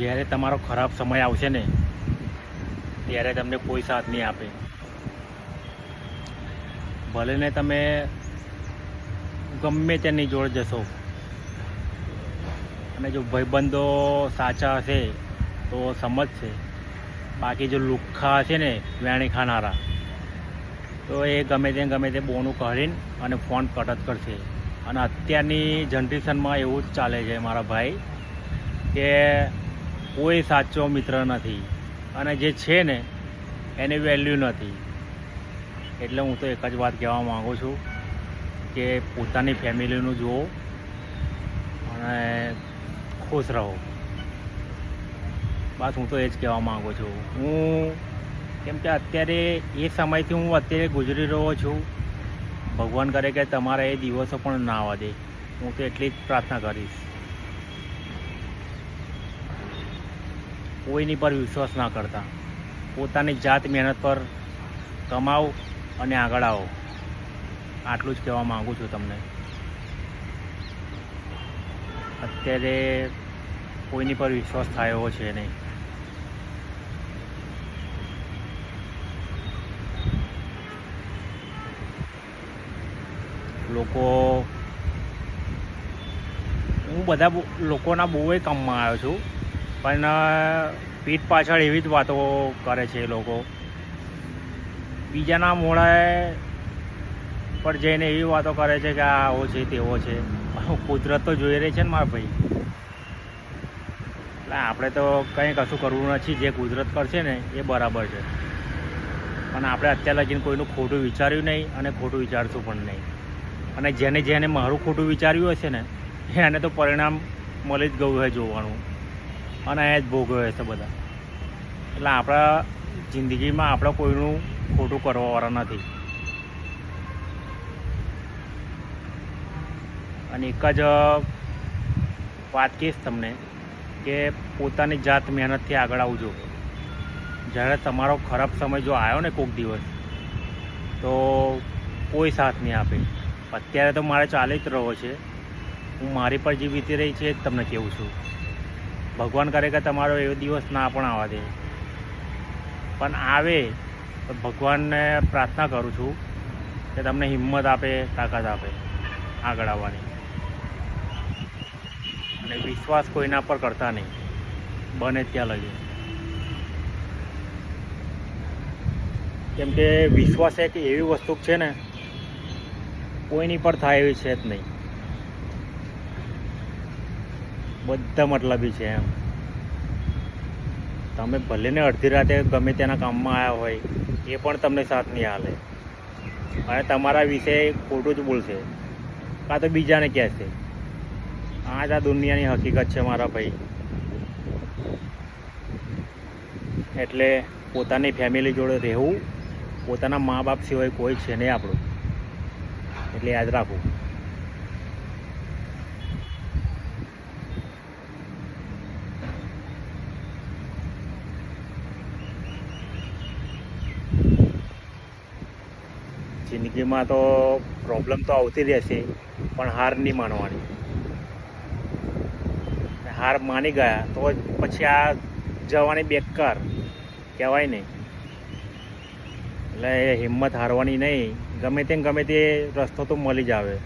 જ્યારે તમારો ખરાબ સમય આવશે ને, ત્યારે તમને કોઈ સાથ નહીં આપે. ભલે ને તમે ગમે તેની જોડે જશો, અને જો ભાઈબંધો સાચા હશે તો સમજશે બાકી જો લુખ્ખા હશે ને, વેણી ખાનારા, તો એ ગમે તે ગમે તે બોનું કરીને અને ફોન કટત કરશે. અને અત્યારની જનરેશનમાં એવું જ ચાલે છે મારા ભાઈ, કે કોઈ સાચો મિત્ર નથી. અને જે છે ને, એની વેલ્યુ નથી. એટલે હું તો એક જ વાત કહેવા માગું છું કે પોતાની ફેમિલીનું જુઓ અને ખુશ રહો. બસ હું તો એ જ કહેવા માગું છું. હું કેમ કે અત્યારે એ સમયથી હું અત્યારે ગુજરી રહ્યો છું. ભગવાન કરે કે તમારા એ દિવસો પણ ના દે હું તો એટલી જ પ્રાર્થના કરીશ. કોઈની પર વિશ્વાસ ના કરતા. પોતાની જાત મહેનત પર કમાઓ અને આગળ આવો. આટલું જ કહેવા માગું છું તમને. અત્યારે કોઈની પર વિશ્વાસ થાય છે નહીં. લોકો હું બધા લોકોના બહુ કામમાં આવ્યો છું. પણ પીઠ પાછળ એવી જ વાતો કરે છે એ લોકો. બીજાના મોઢે પર જઈને એવી વાતો કરે છે કે આ આવો છે, તેવો છે. કુદરત તો જોઈ રહી છે ને મારા ભાઈ. એટલે આપણે તો કંઈ કશું કરવું નથી, જે કુદરત કરશે ને એ બરાબર છે. પણ આપણે અત્યાર લગીને કોઈનું ખોટું વિચાર્યું નહીં અને ખોટું વિચારશું પણ નહીં. અને જેને જેને મારું ખોટું વિચાર્યું હશે ને, એને તો પરિણામ મળી જ ગયું હોય જોવાનું. અને એ જ ભોગવે છે બધા. એટલે આપણા જિંદગીમાં આપણે કોઈનું ખોટું કરવાવાળા નથી. અને એક જ વાત કહીશ તમને કે પોતાની જાત મહેનતથી આગળ આવજો જ્યારે તમારો ખરાબ સમય જો આવ્યો ને કોઈક દિવસ, તો કોઈ સાથ નહીં આપે. અત્યારે તો મારે ચાલી જ રહ્યો છે. હું મારી પર જે વીતી રહી છે એ જ તમને કહું છું. ભગવાન કરે કે તમારો એવો દિવસ ના પણ આવવા દે. પણ આવે તો ભગવાનને પ્રાર્થના કરું છું કે તમને હિંમત આપે, તાકાત આપે આગળ આવવાની. અને વિશ્વાસ કોઈના પર કરતા નહીં. બને ત્યાં લગે કેમ કે વિશ્વાસ એક એવી વસ્તુ છે ને, કોઈની પર થાય એવી છે જ નહીં. બધા મતલબી છે એમ. તમે ભલે ને અડધી રાતે ગમે તેના કામમાં આવ્યા હોય, એ પણ તમને સાથ નહીં હાલે અને તમારા વિશે ખોટું જ બોલશે. કાં તો બીજાને કહેશે. આ જ આ દુનિયાની હકીકત છે મારા ભાઈ. એટલે પોતાની ફેમિલી જોડે રહેવું, પોતાના મા બાપ સિવાય કોઈ છે નહીં આપણું. એટલે યાદ રાખવું. જિંદગીમાં તો પ્રોબ્લેમ તો આવતી રહેશે, પણ હાર નહીં માનવાની. હાર માની ગયા, તો પછી આ જવાની બેકાર, કહેવાય નહીં. એટલે હિંમત હારવાની નહીં, ગમે તે ગમે તે રસ્તો તો મળી જ આવે.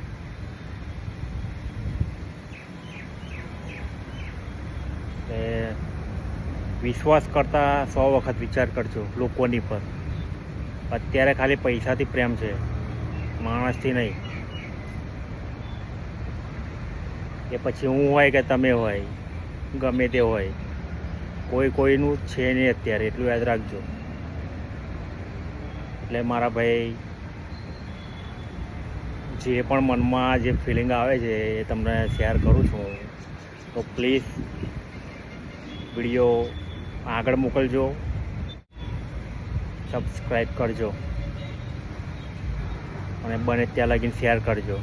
વિશ્વાસ કરતાં સો વખત વિચાર કરજો, લોકોની પર. અત્યારે ખાલી પૈસાથી પ્રેમ છે. માણસથી નહીં. કે પછી હું હોય કે તમે હોય, ગમે તે હોય. કોઈ કોઈનું છે નહીં અત્યારે, એટલું યાદ રાખજો. એટલે મારા ભાઈ, જે પણ મનમાં જે ફિલિંગ આવે છે, એ તમને શેર કરું છું. તો પ્લીઝ વીડિયો આગળ મોકલજો. સબસ્ક્રાઈબ કરજો. અને બને ત્યાં લગીને શેર કરજો.